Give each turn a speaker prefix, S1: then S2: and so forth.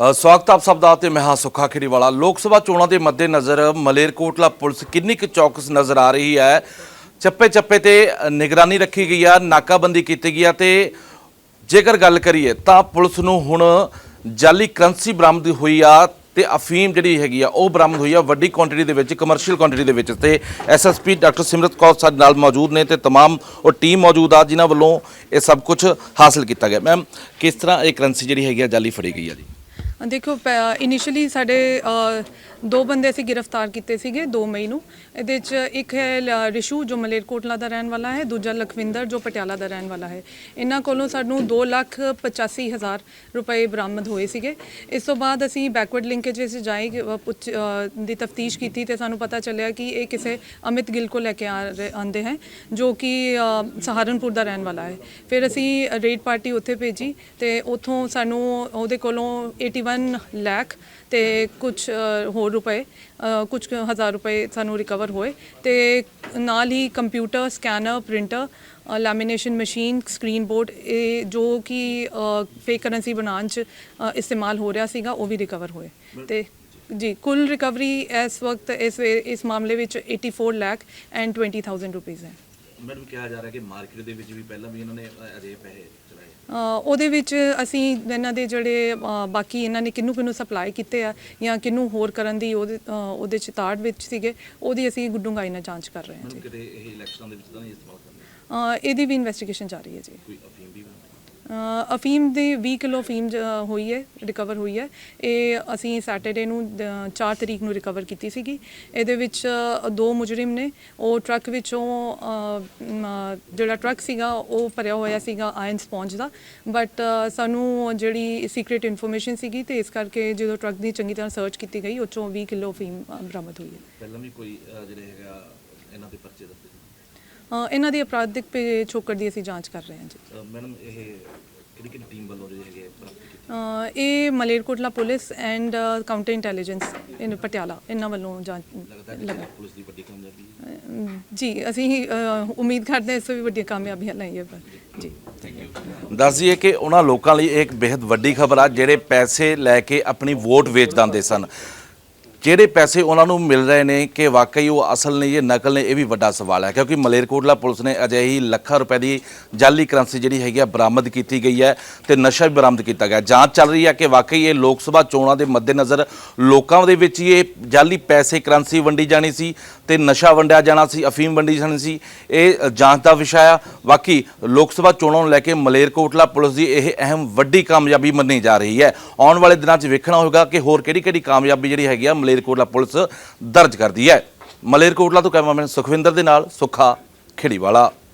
S1: ਅ, ਸਵਾਗਤ ਆਪ ਸਭ ਦਾ ਤੇ ਮੈਂ ਹਾਂ ਸੁੱਖਾ ਖੇੜੀਵਾਲਾ ਲੋਕ ਸਭਾ ਚੋਣਾਂ ਦੇ ਮੱਦੇਨਜ਼ਰ ਮਲੇਰਕੋਟਲਾ ਪੁਲਿਸ ਕਿੰਨੀ ਕੁ ਚੌਕਸ ਨਜ਼ਰ ਆ ਰਹੀ ਹੈ ਚੱਪੇ ਚੱਪੇ ਤੇ ਅ, ਨਿਗਰਾਨੀ ਰੱਖੀ ਗਈ ਆ ਨਾਕਾਬੰਦੀ ਕੀਤੀ ਗਈ ਆ ਤੇ ਜੇਕਰ ਗੱਲ ਕਰੀਏ ਤਾਂ ਪੁਲਿਸ ਨੂੰ ਹੁਣ ਜਾਲੀ ਕਰੰਸੀ ਬਰਾਮਦ ਹੋਈ ਆ ਤੇ ਅਫੀਮ ਜਿਹੜੀ ਹੈਗੀ ਆ ਉਹ ਬਰਾਮਦ ਹੋਈ ਆ ਵੱਡੀ ਕੁਆਂਟੀਟੀ ਦੇ ਵਿੱਚ ਕਮਰਸ਼ੀਅਲ ਕੁਆਂਟੀਟੀ ਦੇ ਵਿੱਚ ਤੇ ਐਸਐਸਪੀ ਡਾਕਟਰ ਸਿਮਰਤ ਕੌਰ ਸਾਡੇ ਨਾਲ ਮੌਜੂਦ ਨੇ ਤੇ तमाम ਉਹ ਟੀਮ ਮੌਜੂਦ ਆ ਜਿਨ੍ਹਾਂ ਵੱਲੋਂ ਇਹ ਸਭ ਕੁਝ ਹਾਸਲ ਕੀਤਾ ਗਿਆ ਮੈਮ ਕਿਸ ਤਰ੍ਹਾਂ ਇਹ ਕਰੰਸੀ ਜਿਹੜੀ ਹੈਗੀ ਆ ਜਾਲੀ ਫੜੀ ਗਈ ਆ ਜੀ
S2: ਦੇਖੋ ਇਨੀਸ਼ੀਅਲੀ ਸਾਡੇ ਦੋ ਬੰਦੇ ਅਸੀਂ ਗ੍ਰਿਫਤਾਰ ਕੀਤੇ ਸੀਗੇ 2 ਮਈ ਨੂੰ। ਇਹਦੇ ਚ ਇੱਕ ਹੈ ਲ- ਰਿਸ਼ੂ ਜੋ ਮਲੇਰਕੋਟਲਾ ਦਾ ਰਹਿਣ ਵਾਲਾ ਹੈ ਦੂਜਾ ਲਖਵਿੰਦਰ ਜੋ ਪਟਿਆਲਾ ਦਾ ਰਹਿਣ ਵਾਲਾ ਹੈ। ਇਹਨਾਂ ਕੋਲੋਂ ਸਾਨੂੰ 2 ਲੱਖ 85 ਹਜ਼ਾਰ ਰੁਪਏ ਬਰਾਮਦ ਹੋਏ ਸੀਗੇ। ਇਸ ਤੋਂ ਬਾਅਦ ਅਸੀਂ ਬੈਕਵਰਡ ਲਿੰਕੇਜ ਵਿੱਚ ਜਾਈ ਅ, ਪੁੱਛ- ਅ, ਦੀ ਤਫਤੀਸ਼ ਕੀਤੀ ਤੇ ਸਾਨੂੰ ਪਤਾ ਚੱਲਿਆ ਕਿ ਇਹ ਕਿਸੇ ਅਮਿਤ ਗਿੱਲ ਕੋ ਲੈ ਕੇ ਆ ਰਹੇ- ਆਉਂਦੇ ਹੈ ਜੋ ਕਿ ਅ, ਸਹਾਰਨਪੁਰ ਦਾ ਰਹਿਣ ਵਾਲਾ ਹੈ। ਫਿਰ ਅਸੀਂ ਰੇਡ ਪਾਰਟੀ ਉੱਥੇ ਭੇਜੀ ਤੇ ਉੱਥੋਂ ਸਾਨੂੰ ਉਹਦੇ ਕੋਲੋਂ 81 ਲੱਖ ਤੇ ਕੁਝ ਹੋਰ ਰੁਪਏ ਕੁਝ ਹਜ਼ਾਰ ਰੁਪਏ ਸਾਨੂੰ ਰਿਕਵਰ ਹੋਏ ਤੇ ਨਾਲ ਹੀ computer scanner printer lamination machine screen board ਇਹ ਜੋ ਕਿ ਫੇਕ ਕਰੰਸੀ ਬਣਾਉਣ ਚ ਇਸਤੇਮਾਲ ਹੋ ਰਿਹਾ ਸੀਗਾ ਉਹ ਵੀ ਰਿਕਵਰ ਹੋਏ। ਤੇ ਜੀ ਕੁੱਲ ਰਿਕਵਰੀ ਇਸ ਵਕਤ ਇਸ ਇਸ ਮਾਮਲੇ ਵਿੱਚ 84 ਲੱਖ ਐਂਡ 20000 ਰੁਪੀਸ ਹੈ।
S1: ਮੈਡਮ ਕਿਹਾ ਜਾ ਰਿਹਾ ਕਿ ਮਾਰਕੀਟ ਦੇ ਵਿੱਚ ਵੀ ਪਹਿਲਾਂ ਵੀ ਇਹਨਾਂ ਨੇ ਅਜੇ ਪੈਸੇ ਚਲਾਏ।
S2: ਉਹਦੇ ਵਿੱਚ ਅਸੀਂ ਇਹਨਾਂ ਦੇ ਜਿਹੜੇ ਅ, ਬਾਕੀ ਇਹਨਾਂ ਨੇ ਕਿਹਨੂੰ ਕਿਹਨੂੰ ਸਪਲਾਈ ਕੀਤੇ ਆ ਜਾਂ ਕਿਹਨੂੰ ਹੋਰ ਕਰਨ ਦੀ ਉਹਦੇ ਅ, ਉਹਦੇ ਚ ਤਾੜ ਵਿੱਚ ਸੀਗੇ ਉਹਦੀ ਅਸੀਂ ਡੂੰਘਾਈ ਨਾਲ ਜਾਂਚ ਕਰ ਰਹੇ ਹਾਂ ਜੀ।
S1: ਕਿਤੇ ਇਹ ਇਲੈਕਸ਼ਨਾਂ ਦੇ ਵਿੱਚ ਤਾਂ ਨਹੀਂ ਇਸਤੇਮਾਲ ਕਰਦੇ
S2: ਅ, ਇਹਦੀ ਵੀ ਇਨਵੈਸਟੀਗੇਸ਼ਨ ਜਾਰੀ ਹੈ ਜੀ।
S1: ਕੋਈ ਅਫੀਮ
S2: ਅਫੀਮ ਦੀ 20 ਕਿਲੋ ਅਫੀਮ ਜ- ਹੋਈ ਹੈ ਰਿਕਵਰ ਹੋਈ ਹੈ। ਇਹ ਅਸੀਂ ਸੈਟਰਡੇ ਨੂੰ 4 ਤਰੀਕ ਨੂੰ ਰਿਕਵਰ ਕੀਤੀ ਸੀਗੀ। ਇਹਦੇ ਵਿੱਚ ਦੋ ਮੁਜਰਮ ਨੇ। ਉਹ ਟਰੱਕ ਵਿੱਚੋਂ ਜਿਹੜਾ ਟਰੱਕ ਸੀਗਾ, ਉਹ ਭਰਿਆ ਹੋਇਆ ਸੀਗਾ ਆਇਨ ਸਪੌਂਜ ਦਾ। ਬਟ ਸਾਨੂੰ ਜਿਹੜੀ ਸੀਕ੍ਰੀਟ ਇਨਫੋਰਮੇਸ਼ਨ ਸੀਗੀ ਤੇ ਇਸ ਕਰਕੇ ਜਦੋਂ ਟਰੱਕ ਦੀ ਚੰਗੀ ਤਰ੍ਹਾਂ ਸਰਚ ਕੀਤੀ ਗਈ, ਉਹ ਚੋਂ 20 ਕਿਲੋ ਅਫੀਮ ਬਰਾਮਦ ਹੋਈ ਹੈ।
S1: ਪਹਿਲਾਂ ਵੀ ਕੋਈ ਜਿਹੜੇ ਹੈਗਾ, ਇਹਨਾਂ ਦੇ ਪਰਚੇ ਦੱਸਦੇ
S2: ਇਹਨਾਂ ਦੀ ਅਪਰਾਧਿਕ ਪਿਛੋਕੜ ਦੀ ਅਸੀਂ ਜਾਂਚ ਕਰ ਰਹੇ ਹਾਂ ਜੀ।
S1: ਮੈਡਮ ਇਹ ਕਿਹੜੀ ਕਿਹੜੀ ਟੀਮ ਵੱਲੋਂ ਜਿਹੜੇ ਹੈਗੇ
S2: ਅ, ਇਹ Malerkotla police and counter intelligence in Patiala ਇਹਨਾਂ ਵੱਲੋਂ ਜਾਂਚ ਲੱਗਾ।
S1: ਪੁਲਿਸ ਦੀ ਵੱਡੀ ਕਾਮਯਾਬੀ
S2: ਅਮ, ਜੀ ਅਸੀਂ ਅ, ਉਮੀਦ ਕਰਦੇ ਹਾਂ ਇਸ ਤੋਂ ਵੀ ਵੱਡੀਆਂ ਕਾਮਯਾਬੀਆਂ ਲਾਈਏ ਪਰ ਜੀ।
S1: ਦੱਸ ਦਈਏ ਕਿ ਉਹਨਾਂ ਲੋਕਾਂ ਲਈ ਇਹ ਇੱਕ ਬੇहद ਵੱਡੀ ਖਬਰ ਆ ਜਿਹੜੇ ਪੈਸੇ ਲੈ ਕੇ ਆਪਣੀ ਵੋਟ ਵੇਚ ਦਿੰਦੇ ਸਨ। ਜਿਹੜੇ ਪੈਸੇ ਉਹਨਾਂ ਨੂੰ ਮਿਲ ਰਹੇ ਨੇ ਕਿ ਵਾਕਈ ਉਹ ਅਸਲ ਨੇ ਜਾਂ ਨਕਲ ਨੇ, ਇਹ ਵੀ ਵੱਡਾ ਸਵਾਲ ਹੈ। ਕਿਉਂਕਿ ਮਲੇਰਕੋਟਲਾ ਪੁਲਿਸ ਨੇ ਅਜਿਹੀ ਲੱਖਾਂ ਰੁਪਏ ਦੀ ਜਾਲੀ ਕਰੰਸੀ ਜਿਹੜੀ ਹੈਗੀ ਆ, ਬਰਾਮਦ ਕੀਤੀ ਗਈ ਹੈ ਤੇ ਨਸ਼ਾ ਵੀ ਬਰਾਮਦ ਕੀਤਾ ਗਿਆ। ਜਾਂਚ ਚੱਲ ਰਹੀ ਹੈ ਕਿ ਵਾਕਈ ਇਹ ਲੋਕ ਸਭਾ ਚੋਣਾਂ ਦੇ ਮੱਦੇਨਜ਼ਰ ਲੋਕਾਂ ਦੇ ਵਿੱਚ ਇਹ ਜਾਲੀ ਪੈਸੇ ਕਰੰਸੀ ਵੰਡੀ ਜਾਣੀ ਸੀ ਤੇ ਨਸ਼ਾ ਵੰਡਿਆ ਜਾਣਾ ਸੀ, ਅਫੀਮ ਵੰਡੀ ਜਾਣੀ ਸੀ। ਇਹ ਜਾਂਚ ਦਾ ਵਿਸ਼ਾ ਆ। ਬਾਕੀ ਲੋਕ ਸਭਾ ਚੋਣਾਂ ਨੂੰ ਲੈ ਕੇ ਮਲੇਰਕੋਟਲਾ ਪੁਲਿਸ ਦੀ ਇਹ ਅਹਿਮ ਵੱਡੀ ਕਾਮਯਾਬੀ ਮੰਨੀ ਜਾ ਰਹੀ ਹੈ। ਆਉਣ ਵਾਲੇ ਦਿਨਾਂ 'ਚ ਵੇਖਣਾ ਹੋਵੇਗਾ ਕਿ ਹੋਰ ਕਿਹੜੀ ਕਿਹੜੀ ਕਾਮਯਾਬੀ ਜਿਹੜੀ ਹੈਗੀ ਆ ਮਲੇਰਕੋਟਲਾ ਪੁਲਿਸ ਦਰਜ ਕਰਦੀ ਹੈ। ਮਲੇਰਕੋਟਲਾ ਤੋਂ ਕੈਮਰਾਮੈਨ ਸੁਖਵਿੰਦਰ ਦੇ ਨਾਲ ਸੁੱਖਾ ਖੇੜੀਵਾਲਾ।